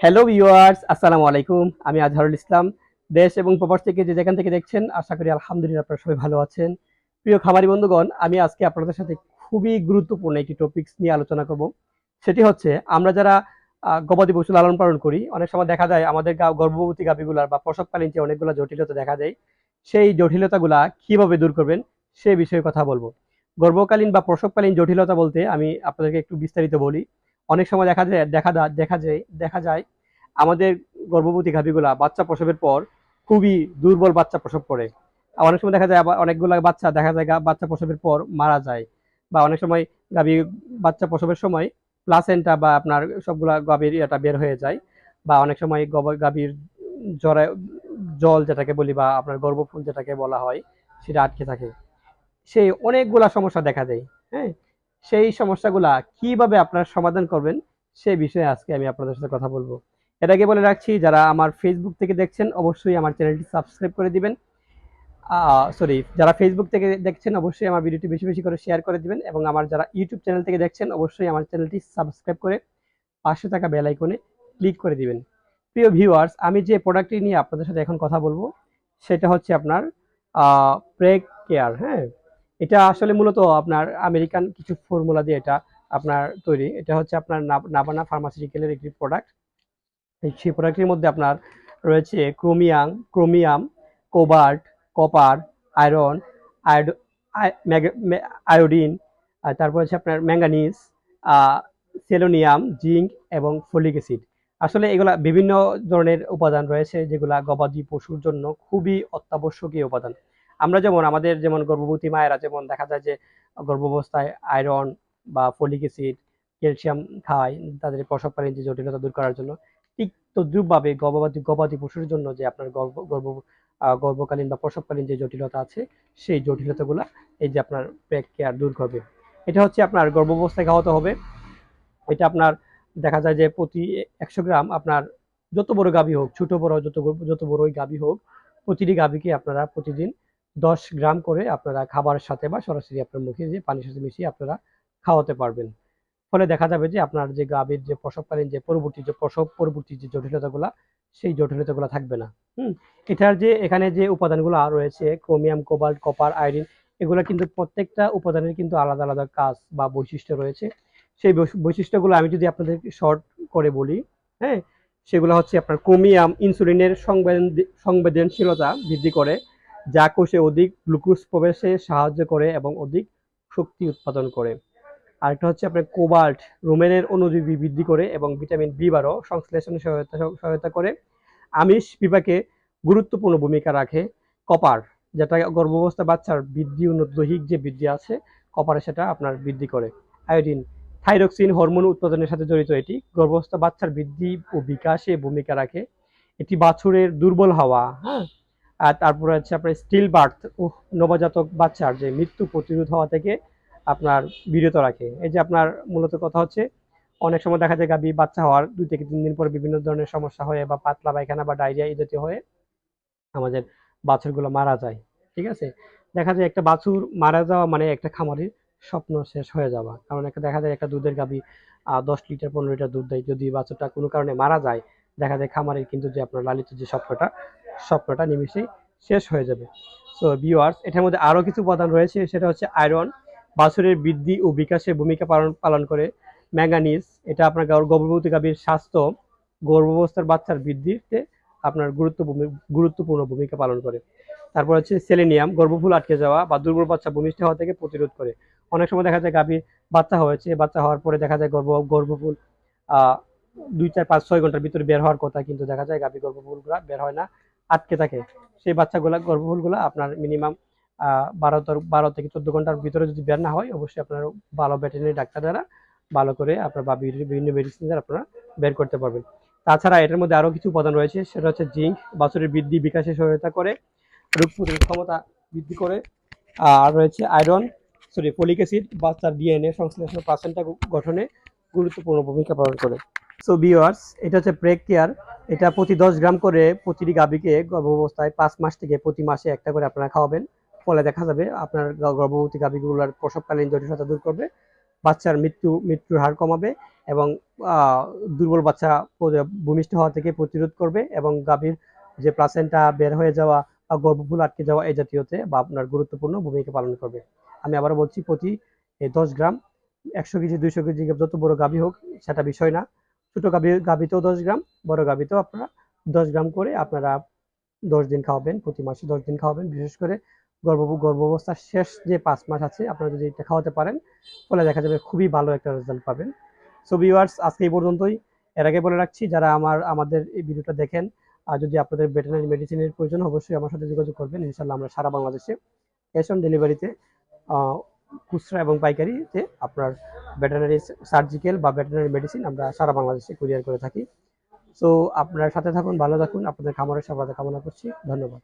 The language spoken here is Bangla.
হ্যালো ভিউয়ার্স আসসালামু আলাইকুম আমি আজহারুল ইসলাম। দেশ এবং প্রবাস থেকে যে যেখান থেকে দেখছেন, আশা করি আলহামদুলিল্লাহ আপনারা সবাই ভালো আছেন। প্রিয় খামারি বন্ধুগণ, আমি আজকে আপনাদের সাথে খুবই গুরুত্বপূর্ণ একটি টপিকস নিয়ে আলোচনা করব। সেটি হচ্ছে, আমরা যারা গবাদি পশু লালন পালন করি, অনেক সময় দেখা যায় আমাদের গর্ভবতী গাভীগুলার বা প্রসবকালীন যে অনেকগুলো জটিলতা দেখা যায়, সেই জটিলতাগুলা কীভাবে দূর করবেন, সে বিষয়ে কথা বলব। গর্ভকালীন বা প্রসবকালীন জটিলতা বলতে আমি আপনাদেরকে একটু বিস্তারিত বলি। অনেক সময় দেখা যায়, দেখা দেখা যায় দেখা যায় আমাদের গর্ভবতী গাভীগুলা বাচ্চা প্রসবের পর খুবই দুর্বল বাচ্চা প্রসব করে। অনেক সময় দেখা যায় আবার অনেকগুলা বাচ্চা দেখা যায় বাচ্চা প্রসবের পর মারা যায় বা অনেক সময় গাভী, বাচ্চা প্রসবের সময় প্লাসেন্টা বা আপনার সবগুলা গাভীর এটা বের হয়ে যায় বা অনেক সময় গাভীর জ্বরে, জল যেটাকে বলি বা আপনার গর্ভফুল যেটাকে বলা হয় সেটা আটকে থাকে। সেই অনেকগুলা সমস্যা দেখা দেয় হ্যাঁ? সেই সমস্যাগুলা কীভাবে আপনারা সমাধান করবেন সেই বিষয়ে আজকে আমি আপনাদের সাথে কথা বলব। এর আগে বলে রাখছি, যারা আমার ফেসবুক থেকে দেখছেন, অবশ্যই আমার চ্যানেলটি সাবস্ক্রাইব করে দিবেন। সরি যারা ফেসবুক থেকে দেখছেন, অবশ্যই আমার ভিডিওটি বেশি বেশি করে শেয়ার করে দিবেন এবং আমার যারা ইউটিউব চ্যানেল থেকে দেখছেন, অবশ্যই আমার চ্যানেলটি সাবস্ক্রাইব করে পাশে থাকা বেল আইকনে ক্লিক করে দিবেন। প্রিয় ভিউয়ার্স আমি যে প্রোডাক্টটি নিয়ে আপনাদের সাথে এখন কথা বলব, সেটা হচ্ছে আপনার প্রেক কেয়ার হ্যাঁ? এটা আসলে মূলত আপনার আমেরিকান কিছু ফর্মুলা দিয়ে এটা আপনার তৈরি। এটা হচ্ছে আপনার নাব- নাবানা ফার্মাসিউটিক্যালের একটি প্রোডাক্ট এই সেই প্রোডাক্টের মধ্যে আপনার রয়েছে chromium chromium cobalt copper iron আয়োড iodine তারপর হচ্ছে আপনার ম্যাঙ্গানিজ সেলোনিয়াম জিঙ্ক এবং ফলিক অ্যাসিড আসলে এগুলা বিভিন্ন ধরনের উপাদান রয়েছে যেগুলা গবাদি পশুর জন্য খুবই অত্যাবশ্যকীয় উপাদান। আমরা যেমন, আমাদের যেমন গর্ভবতী মায়েরা যেমন দেখা যায় যে, গর্ভাবস্থায় আয়রন বা ফলিক অ্যাসিড ক্যালসিয়াম খায়, তাদের প্রসবকালীন যে জটিলতা দূর করার জন্য, ঠিক তদ্রুপভাবে গর্ভবতী গবাদি পশুর জন্য যে আপনার গর্ভ গর্ভ গর্ভকালীন বা প্রসবকালীন যে জটিলতা আছে, সেই জটিলতাগুলা এই যে আপনার প্যাক কেয়ার দূর করবে। এটা হচ্ছে আপনার গর্ভাবস্থায় খাওয়াতে হবে। এটা আপনার দেখা যায় যে প্রতি একশো গ্রাম আপনার যত বড় গাভী হোক, ছোট বড়, যত যত বড়ই গাভী হোক, প্রতিটি গাভীকে আপনারা প্রতিদিন দশ গ্রাম করে আপনারা খাবারের সাথে বা সরাসরি আপনার মুখে যে পানির সাথে মিশিয়ে আপনারা খাওয়াতে পারবেন। ফলে দেখা যাবে যে আপনার যে গাভীর যে প্রসবকালীন যে পরবর্তী যে প্রসব, পরবর্তী যে জটিলতাগুলা, সেই জটিলতাগুলো থাকবে না। হুম? এটার যে এখানে যে উপাদানগুলো রয়েছে, ক্রোমিয়াম, কোবাল্ট, কপার আয়রিন এগুলো কিন্তু প্রত্যেকটা উপাদানের কিন্তু আলাদা আলাদা কাজ বা বৈশিষ্ট্য রয়েছে। সেই বৈশ- বৈশিষ্ট্যগুলো আমি যদি আপনাদের শর্ট করে বলি হ্যাঁ? সেগুলো হচ্ছে আপনার ক্রোমিয়াম ইনসুলিনের সংবেদন সংবেদনশীলতা বৃদ্ধি করে। যা কোষে অধিক গ্লুকোজ প্রবেশে সাহায্য করে এবং অধিক শক্তি উৎপাদন করে। আরেকটা হচ্ছে আপনার কোবাল্ট, রোমেনের অনুজীবী বৃদ্ধি করে এবং ভিটামিন বি বারো সংশ্লেষণে সহায়তা সহায়তা করে। আমিষ বিপাকে গুরুত্বপূর্ণ ভূমিকা রাখে কপার, যেটা গর্ভাবস্থা বাচ্চার বৃদ্ধি উন্নত দৈহিক যে বৃদ্ধি আছে, কপারে সেটা আপনার বৃদ্ধি করে। আয়োডিন, থাইরক্সিন হরমোন উৎপাদনের সাথে জড়িত এটি গর্ভাবস্থা বাচ্চার বৃদ্ধি ও বিকাশে ভূমিকা রাখে। এটি বাছুরের দুর্বল হওয়া হ্যাঁ? আর তারপরে হচ্ছে আপনার স্টিল বার্থ নবজাতক বাচ্চার যে মৃত্যু প্রতিরোধ হওয়া থেকে আপনার বিরত রাখে। এই যে আপনার মূলত কথা হচ্ছে, অনেক সময় দেখা যায় গাভী বাচ্চা হওয়ার দুই থেকে তিন দিন পরে বিভিন্ন ধরনের সমস্যা হয়ে বা পাতলা পায়খানা বা ডায়রিয়া এই জাতীয় হয়ে আমাদের বাছুরগুলো মারা যায়, ঠিক আছে? দেখা যায় একটা বাছুর মারা যাওয়া মানে একটা খামারের স্বপ্ন শেষ হয়ে যাওয়া। কারণ একটা দেখা যায় একটা দুধের গাভী দশ লিটার, পনেরো লিটার দুধ দেয়, যদি বাছুরটা কোনো কারণে মারা যায় দেখা যায় খামারের কিন্তু যে আপনার লালিত যে স্বপ্নটা স্বপ্নটা নিমিশেই শেষ হয়ে যাবে। সো ভিউয়ার্স এটার মধ্যে আরও কিছু উপাদান রয়েছে, সেটা হচ্ছে আয়রন বাছুরের বৃদ্ধি ও বিকাশে ভূমিকা পালন পালন করে। ম্যাঙ্গানিজ এটা আপনার গর্ভ- গর্ভবতী গাভীর স্বাস্থ্য, গর্ভাবস্থার বাচ্চার বৃদ্ধিতে আপনার গুরুত্ব গুরুত্বপূর্ণ ভূমিকা পালন করে। তারপর হচ্ছে সেলেনিয়াম গর্ভফুল আটকে যাওয়া বা দুর্বল বাচ্চা ভূমিষ্ঠ হওয়া থেকে প্রতিরোধ করে। অনেক সময় দেখা যায় গাভীর বাচ্চা হয়েছে, বাচ্চা হওয়ার পরে দেখা যায় গর্ভ, গর্ভফুল দুই চার পাঁচ ছয় ঘণ্টার ভিতরে বের হওয়ার কথা, কিন্তু দেখা যায় গাভী গর্ভফুলগুলা বের হয় না, আটকে থাকে। সেই বাচ্চাগুলা, গর্ভফুলগুলা আপনার মিনিমাম বারো বারো থেকে চোদ্দ ঘণ্টার ভিতরে যদি বের না হয়, অবশ্যই আপনার ভালো ভেটেরিনারি ডাক্তার দ্বারা ভালো করে আপনার বা বিভিন্ন মেডিসিন দ্বারা আপনারা বের করতে পারবেন। তাছাড়া এটার মধ্যে আরও কিছু উপাদান রয়েছে, সেটা হচ্ছে জিঙ্ক, বাছুরের বৃদ্ধি বিকাশে সহায়তা করে, রোগ প্রতিরোধ ক্ষমতা বৃদ্ধি করে, আর রয়েছে আয়রন সরি ফলিক অ্যাসিড বাচ্চার ডিএনএ সংশ্লেষণ পার্সেন্টটা গঠনে গুরুত্বপূর্ণ ভূমিকা পালন করে। সো ভিউয়ার্স এটা হচ্ছে ব্রেক কেয়ার এটা প্রতি দশ গ্রাম করে প্রতিটি গাভীকে গর্ভাবস্থায় পাঁচ মাস থেকে প্রতি মাসে একটা করে আপনারা খাওয়াবেন। ফলে দেখা যাবে আপনার গর্ভবতী গাভীগুলোর প্রসবকালীন জটিলতা দূর করবে। বাচ্চার মৃত্যু, মৃত্যুর হার কমাবে এবং দুর্বল বাচ্চা ভূমিষ্ঠ হওয়া থেকে প্রতিরোধ করবে এবং গাভীর যে প্লাসেন্টা বের হয়ে যাওয়া বা গর্ভফুল আটকে যাওয়া এই জাতীয়তে বা আপনার গুরুত্বপূর্ণ ভূমিকা পালন করবে। আমি আবারও বলছি, প্রতি দশ গ্রাম, একশো কেজি, দুইশো কেজি যত বড় গাভী হোক, সেটা বিষয় না। ছোট গাভী, গাভীতেও দশ গ্রাম, বড় গাভীতেও আপনারা দশ গ্রাম করে আপনারা দশ দিন খাওয়াবেন, প্রতি মাসে দশ দিন খাওয়াবেন। বিশেষ করে গর্ভ গর্ভাবস্থার শেষ যে পাঁচ মাস আছে, আপনারা যদি এটা খাওয়াতে পারেন ফলে দেখা যাবে খুবই ভালো একটা রেজাল্ট পাবেন। সো ভিউয়ার্স আজকে এই পর্যন্তই। এর আগে বলে রাখছি, যারা আমার, আমাদের এই ভিডিওটা দেখেন, আর যদি আপনাদের ভেটেনারি মেডিসিনের প্রয়োজন, অবশ্যই আমার সাথে যোগাযোগ করবেন। ইনশাল্লাহ আমরা সারা বাংলাদেশে ক্যাশ অন ডেলিভারিতে খুচরা এবং পাইকারিতে আপনার ভেটেনারি সার্জিক্যাল বা ভেটেনারি মেডিসিন আমরা সারা বাংলাদেশে কুরিয়ার করে থাকি। সো আপনার সাথে থাকুন, ভালো থাকুন, আপনাদের খামারের সফলতা কামনা করছি। ধন্যবাদ।